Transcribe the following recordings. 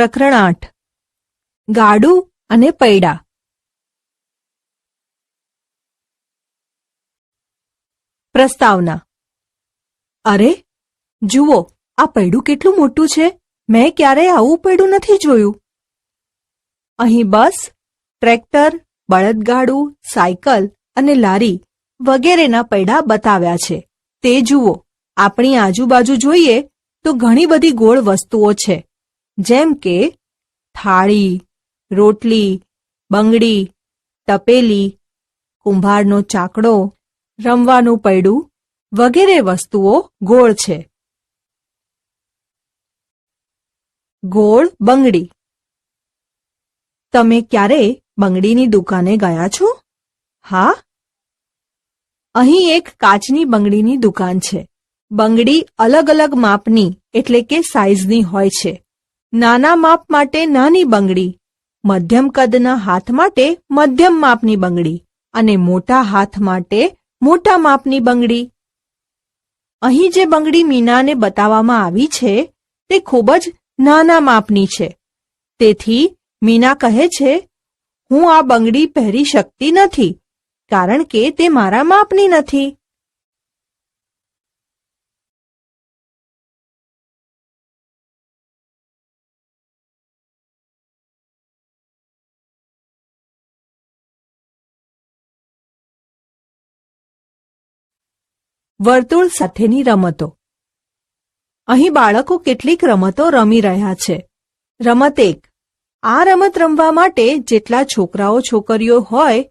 પ્રકરણ આઠ. ગાડું અને પૈડા. પ્રસ્તાવના. અરે, જુઓ, આ પૈડું કેટલું મોટું છે. મેં ક્યારેય આવું પૈડું નથી જોયું. અહીં બસ, ટ્રેક્ટર, બળદગાડું, સાયકલ અને લારી વગેરેના પૈડા બતાવ્યા છે. તે જુઓ, આપણી આજુબાજુ જોઈએ તો ઘણી બધી ગોળ વસ્તુઓ છે. જેમ કે થાળી, રોટલી, બંગડી, તપેલી, કુંભારનો ચાકડો, રમવાનું પૈડું વગેરે વસ્તુઓ ગોળ છે. ગોળ બંગડી. તમે ક્યારે બંગડીની દુકાને ગયા છો? હા? અહીં એક કાચની બંગડીની દુકાન છે. બંગડી અલગ અલગ માપની એટલે કે સાઈઝની હોય છે. નાના માપ માટે નાની બંગડી, મધ્યમ કદના હાથ માટે મધ્યમ માપની બંગડી અને મોટા હાથ માટે મોટા માપની બંગડી. અહીં જે બંગડી મીનાને બતાવવામાં આવી છે, તે ખૂબ જ નાના માપની છે. તેથી મીના કહે છે, હું આ બંગડી પહેરી શકતી નથી, કારણ કે તે મારા માપની નથી. વર્તુળ સાથેની રમતો. અહીં બાળકો કેટલીક રમતો રમી રહ્યા છે. રમત એક. આ રમત રમવા માટે જેટલા છોકરાઓ છોકરીઓ હોય,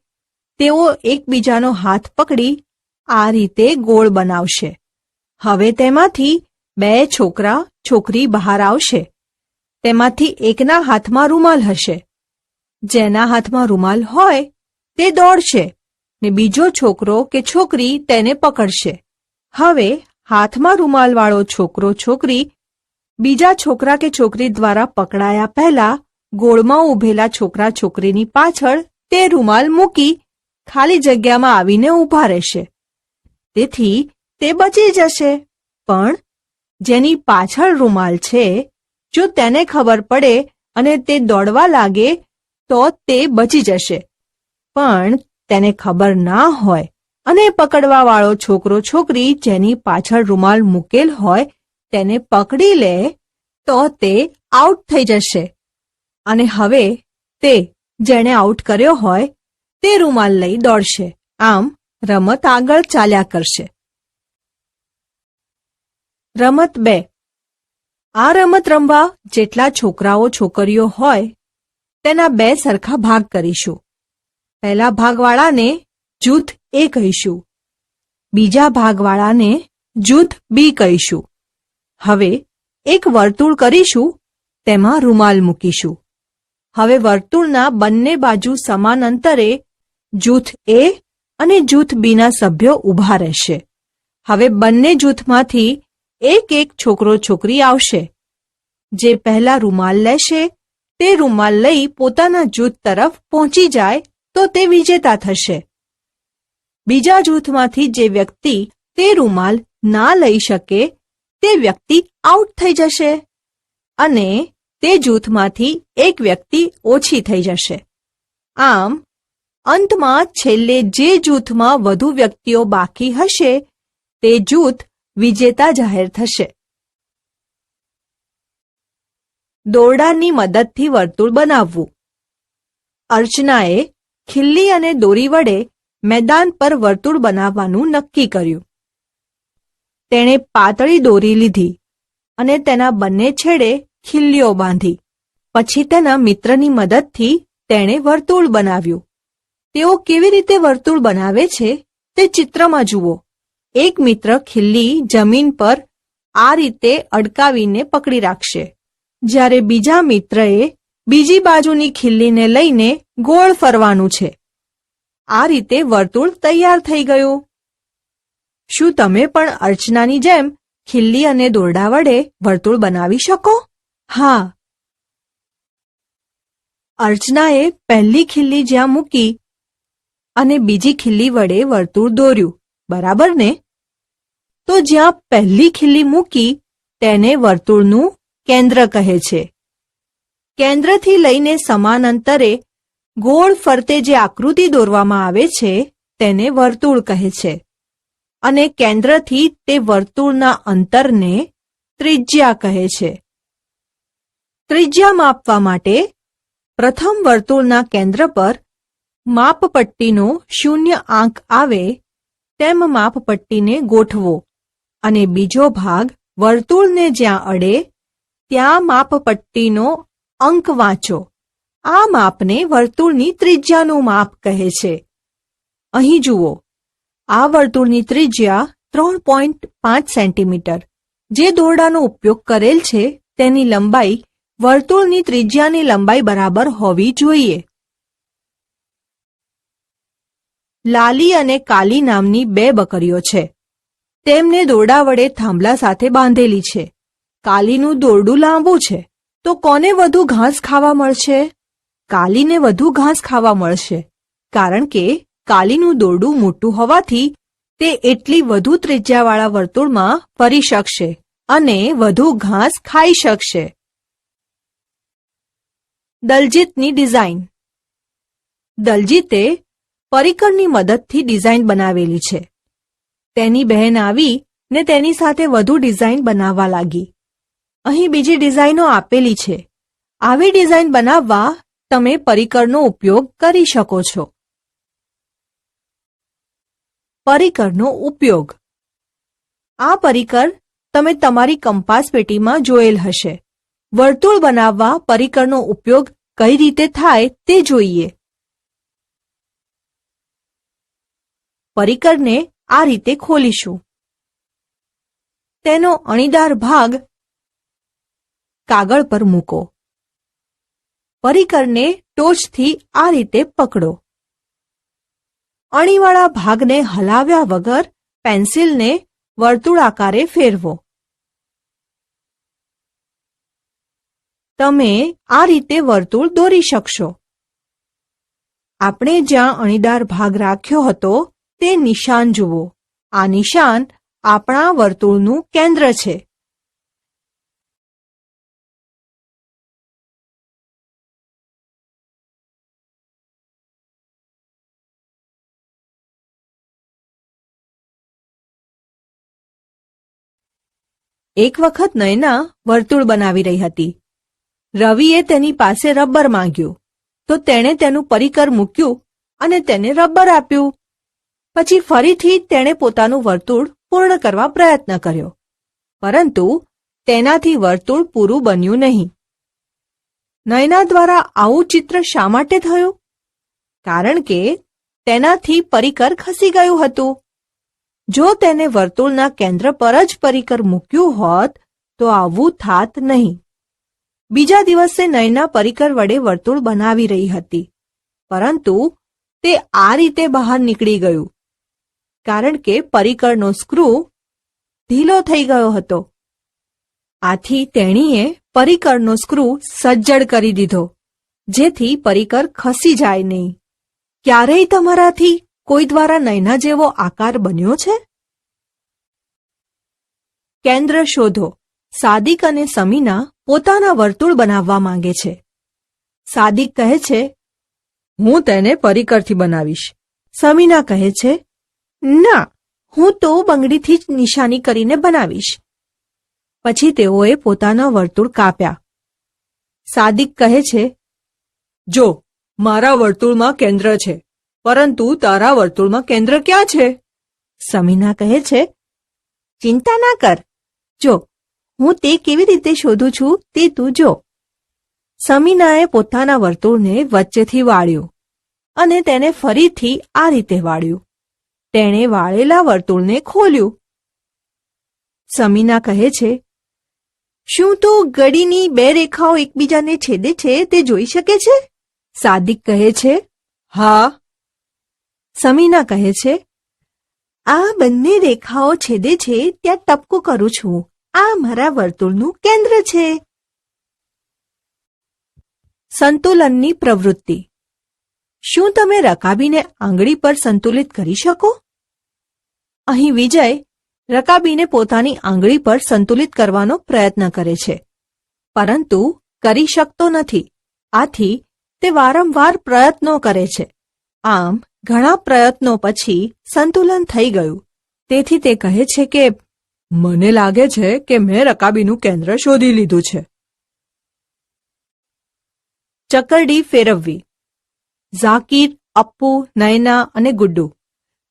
તેઓ એકબીજાનો હાથ પકડી આ રીતે ગોળ બનાવશે. હવે તેમાંથી બે છોકરા છોકરી બહાર આવશે. તેમાંથી એકના હાથમાં રૂમાલ હશે. જેના હાથમાં રૂમાલ હોય, તે દોડશે ને બીજો છોકરો કે છોકરી તેને પકડશે. હવે હાથમાં રૂમાલવાળો છોકરો છોકરી બીજા છોકરા કે છોકરી દ્વારા પકડાયા પહેલા ગોળમાં ઊભેલા છોકરા છોકરીની પાછળ તે રૂમાલ મૂકી ખાલી જગ્યામાં આવીને ઊભા રહેશે. તેથી તે બચી જશે. પણ જેની પાછળ રૂમાલ છે, જો તેને ખબર પડે અને તે દોડવા લાગે, તો તે બચી જશે. પણ તેને ખબર ના હોય અને પકડવા વાળો છોકરો છોકરી જેની પાછળ રૂમાલ મૂકેલ હોય તેને પકડી લે તો તે આઉટ થઈ જશે. અને હવે તે જેણે આઉટ કર્યો હોય તે રૂમાલ લઈ દોડશે. આમ રમત આગળ ચાલ્યા કરશે. રમત બે. આ રમત રમવા જેટલા છોકરાઓ છોકરીઓ હોય તેના બે સરખા ભાગ કરીશું. પહેલા ભાગવાળાને જૂથ એ કહીશું. બીજા ભાગવાળાને જૂથ બી કહીશું. હવે એક વર્તુળ કરીશું, તેમાં રૂમાલ મૂકીશું. હવે વર્તુળના બંને બાજુ સમાન અંતરે જૂથ એ અને જૂથ બીના સભ્યો ઊભા રહેશે. હવે બંને જૂથમાંથી એક એક છોકરો છોકરી આવશે. જે પહેલા રૂમાલ લેશે, તે રૂમાલ લઈ પોતાના જૂથ તરફ પહોંચી જાય તો તે વિજેતા થશે. બીજા જૂથમાંથી જે વ્યક્તિ તે રૂમાલ ના લઈ શકે, તે વ્યક્તિ આઉટ થઈ જશે અને તે જૂથમાંથી એક વ્યક્તિ ઓછી થઈ જશે. આમ, અંતમાં છેલ્લે જે જૂથમાં વધુ વ્યક્તિઓ બાકી હશે, તે જૂથ વિજેતા જાહેર થશે. દોરડાની મદદથી વર્તુળ બનાવવું. અર્ચનાએ ખીલ્લી અને દોરી વડે મેદાન પર વર્તુળ બનાવવાનું નક્કી કર્યું. તેણે પાતળી દોરી લીધી અને તેના બંને છેડે ખીલ્લીઓ બાંધી. પછી તેના મિત્રની મદદથી તેણે વર્તુળ બનાવ્યું. તેઓ કેવી રીતે વર્તુળ બનાવે છે તે ચિત્રમાં જુઓ. એક મિત્ર ખિલ્લી જમીન પર આ રીતે અડકાવીને પકડી રાખશે. જ્યારે બીજા મિત્રએ બીજી બાજુની ખિલ્લીને લઈને ગોળ ફરવાનું છે. આ રીતે વર્તુળ તૈયાર થઈ ગયું. શું તમે પણ અર્ચનાની જેમ ખીલ્લી અને દોરડા વડે વર્તુળ બનાવી શકો? હા. અર્ચનાએ પહેલી ખિલ્લી જ્યાં મૂકી અને બીજી ખીલ્લી વડે વર્તુળ દોર્યું. બરાબર ને? તો જ્યાં પહેલી ખિલ્લી મૂકી તેને વર્તુળનું કેન્દ્ર કહે છે. કેન્દ્રથી લઈને સમાન અંતરે ગોળ ફરતે જે આકૃતિ દોરવામાં આવે છે, તેને વર્તુળ કહે છે. અને કેન્દ્રથી તે વર્તુળના અંતરને ત્રિજ્યા કહે છે. ત્રિજ્યા માપવા માટે પ્રથમ વર્તુળના કેન્દ્ર પર માપપટ્ટીનો શૂન્ય આંક આવે તેમ માપપટ્ટીને ગોઠવો. અને બીજો ભાગ વર્તુળને જ્યાં અડે, ત્યાં માપપટ્ટીનો અંક વાંચો. આ માપને વર્તુળની ત્રિજ્યાનું માપ કહે છે. અહીં જુઓ. આ વર્તુળની ત્રિજ્યા ત્રણ પોઈન્ટ પાંચ સેન્ટીમીટર. જે દોરડાનો ઉપયોગ કરેલ છે, તેની લંબાઈ વર્તુળની ત્રિજ્યાની લંબાઈ બરાબર હોવી જોઈએ. લાલી અને કાલી નામની બે બકરીઓ છે. તેમને દોરડા વડે થાંભલા સાથે બાંધેલી છે. કાલીનું દોરડું લાંબુ છે. તો કોને વધુ ઘાસ ખાવા મળશે? કાલીને વધુ ઘાસ ખાવા મળશે. કારણ કે કાલીનું દોરડું મોટું હોવાથી તે એટલી વધુ ત્રિજ્યાવાળા વર્તુળમાં ફરી શકશે અને વધુ ઘાસ ખાઈ શકશે. દલજીતની ડિઝાઇન. દલજીતે પરિકરની મદદથી ડિઝાઇન બનાવેલી છે. તેની બહેન આવી ને તેની સાથે વધુ ડિઝાઇન બનાવવા લાગી. અહીં બીજી ડિઝાઇનો આપેલી છે. આવી ડિઝાઇન બનાવવા તમે પરિકરનો ઉપયોગ કરી શકો છો. પરિકરનો ઉપયોગ. આ પરિકર તમે તમારી કંપાસ પેટીમાં જોયેલ હશે. વર્તુળ બનાવવા પરિકરનો ઉપયોગ કઈ રીતે થાય તે જોઈએ. પરિકરને આ રીતે ખોલીશું. તેનો અણીદાર ભાગ કાગળ પર મૂકો. પરિકરને ટોચથી આ રીતે પકડો. અણીવાળા ભાગને હલાવ્યા વગર પેન્સિલને વર્તુળાકારે ફેરવો. તમે આ રીતે વર્તુળ દોરી શકશો. આપણે જ્યાં અણીદાર ભાગ રાખ્યો હતો તે નિશાન જુઓ. આ નિશાન આપણા વર્તુળનું કેન્દ્ર છે. એક વખત નયના વર્તુળ બનાવી રહી હતી. રવિએ તેની પાસે રબર માંગ્યું. તો તેણે તેનું પરિકર મૂક્યું અને તેને રબર આપ્યું. પછી ફરીથી તેણે પોતાનું વર્તુળ પૂર્ણ કરવા પ્રયત્ન કર્યો. પરંતુ તેનાથી વર્તુળ પૂરું બન્યું નહીં. નયના દ્વારા આવું ચિત્ર શા માટે થયું? કારણ કે તેનાથી પરિકર ખસી ગયું હતું. જો તેને વર્તુળના કેન્દ્ર પર જ પરિકર મૂક્યું હોત, તો આવું થાત નહીં. બીજા દિવસે નયના પરિકર વડે વર્તુળ બનાવી રહી હતી. પરંતુ તે આ રીતે બહાર નીકળી ગયું. કારણ કે પરિકરનો સ્ક્રૂ ઢીલો થઈ ગયો હતો. આથી તેણીએ પરિકરનો સ્ક્રૂ સજ્જડ કરી દીધો, જેથી પરિકર ખસી જાય નહીં. ક્યારેય તમારાથી કોઈ દ્વારા નયના જેવો આકાર બન્યો છે? કેન્દ્ર શોધો. સાદિક અને સમીના પોતાના વર્તુળ બનાવવા માંગે છે. સાદિક કહે છે, હું તેને પરિકરથી બનાવીશ. સમીના કહે છે, ના, હું તો બંગડીથી જ નિશાની કરીને બનાવીશ. પછી તેઓએ પોતાના વર્તુળ કાપ્યા. સાદિક કહે છે, જો, મારા વર્તુળમાં કેન્દ્ર છે, પરંતુ તારા વર્તુળમાં કેન્દ્ર ક્યાં છે? સમીના કહે છે, ચિંતા ના કર જો, હું તે કેવી રીતે શોધું છું તે તું જો. સમીનાએ પોતાના વર્તુળને વચ્ચેથી વાળ્યું અને તેને ફરીથી આ રીતે વાળ્યું. તેણે વાળેલા વર્તુળને ખોલ્યું. સમીના કહે છે, શું તો ગડીની બે રેખાઓ એકબીજાને છેદે છે તે જોઈ શકે છે? સાદિક કહે છે, હા. સમીના કહે છે આ બંને રેખાઓ છેદે છે, ત્યાં ટપકું કરું છું. આ મારા વર્તુળનું કેન્દ્ર છે. સંતુલનની પ્રવૃત્તિ. શું તમે રકાબીને આંગળી પર સંતુલિત કરી શકો? અહીં વિજય રકાબીને પોતાની આંગળી પર સંતુલિત કરવાનો પ્રયત્ન કરે છે. પરંતુ કરી શકતો નથી. આથી તે વારંવાર પ્રયત્નો કરે છે. આમ ઘણા પ્રયત્નો પછી સંતુલન થઈ ગયું. તેથી તે કહે છે કે, મને લાગે છે કે મેં રકાબીનું કેન્દ્ર શોધી લીધું છે. ચકરડી ફેરવવી. ઝાકીર, અપ્પુ, નયના અને ગુડ્ડુ.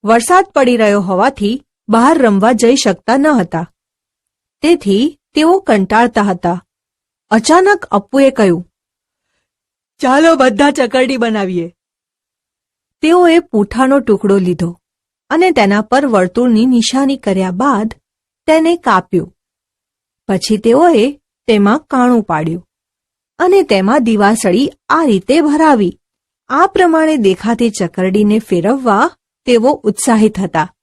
વરસાદ પડી રહ્યો હોવાથી બહાર રમવા જઈ શકતા ન હતા. તેથી તેઓ કંટાળતા હતા. અચાનક અપ્પુએ કહ્યું, ચાલો બધા ચકરડી બનાવીએ. તેઓએ પૂંઠાનો ટુકડો લીધો અને તેના પર વર્તુળની નિશાની કર્યા બાદ તેને કાપ્યું. પછી તેઓએ તેમાં કાણું પાડ્યું અને તેમાં દિવાસળી આ રીતે ભરાવી. આ પ્રમાણે દેખાતી ચકરડીને ફેરવવા તેઓ ઉત્સાહિત હતા.